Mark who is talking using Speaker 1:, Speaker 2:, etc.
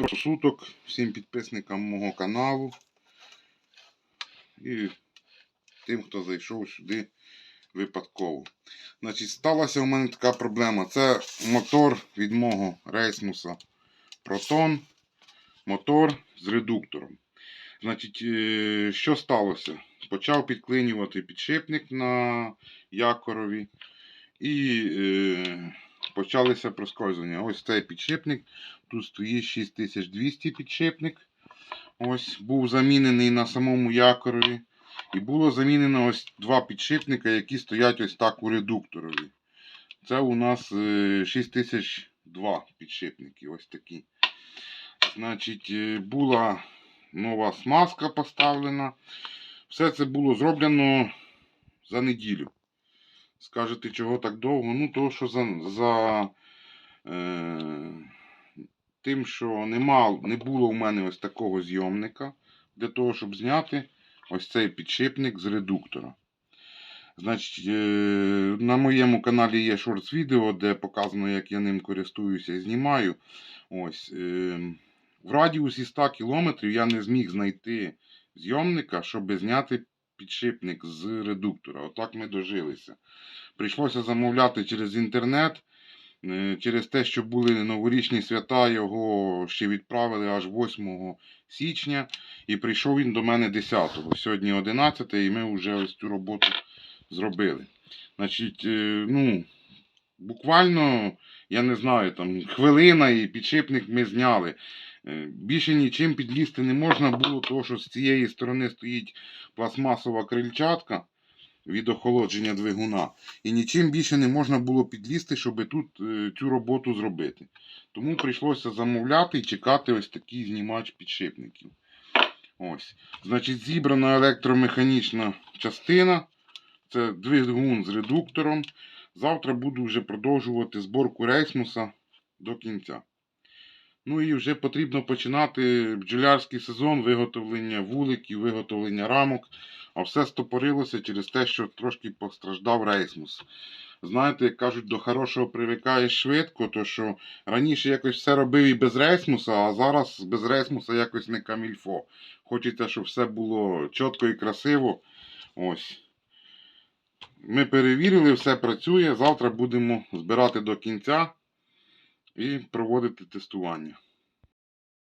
Speaker 1: Прошу суток всім підписникам мого каналу і тим, хто зайшов сюди випадково. Значить, сталася у мене така проблема. Це мотор від мого рейсмуса Proton. Мотор з редуктором. Значить, е, що сталося? Почав підклинювати підшипник на якорові і е, почалися проскользування. Ось цей підшипник. Тут стоїть 6200 підшипник. Ось був замінений на самому якорові. І було замінено ось два підшипника, які стоять ось так у редукторові. Це у нас е, 6002 підшипники. Ось такі. Значить, е, була нова смазка поставлена. Все це було зроблено за неділю. Скажете, чого так довго? Ну, то що за, за е, тим, що нема, не було у мене ось такого зйомника для того, щоб зняти ось цей підшипник з редуктора. Значить, е, на моєму каналі є шортс відео, де показано, як я ним користуюся і знімаю. Ось, е, в радіусі 100 км я не зміг знайти зйомника, щоб зняти підшипник з редуктора. Отак ми дожилися. Прийшлося замовляти через інтернет. Е, Через те, що були новорічні свята, його ще відправили аж 8 січня. І прийшов він до мене 10-го. Сьогодні 11 і ми вже ось цю роботу зробили. Значить, е, ну, буквально, я не знаю, там хвилина і підшипник ми зняли. Е, Більше нічим підлізти не можна було, тому що з цієї сторони стоїть пластмасова крильчатка від охолодження двигуна. І нічим більше не можна було підлізти, щоб тут е, цю роботу зробити. Тому прийшлося замовляти і чекати ось такий знімач підшипників. Ось. Значить, зібрана електромеханічна частина. Це двигун з редуктором. Завтра буду вже продовжувати зборку рейсмуса до кінця. Ну і вже потрібно починати бджолярський сезон, виготовлення вуликів, виготовлення рамок. А все стопорилося через те, що трошки постраждав рейсмус. Знаєте, як кажуть, до хорошого привикаєш швидко, то що раніше якось все робив і без рейсмуса, а зараз без рейсмуса якось не камільфо. Хочеться, щоб все було чітко і красиво. Ось. Ми перевірили, все працює. Завтра будемо збирати до кінця і проводити тестування.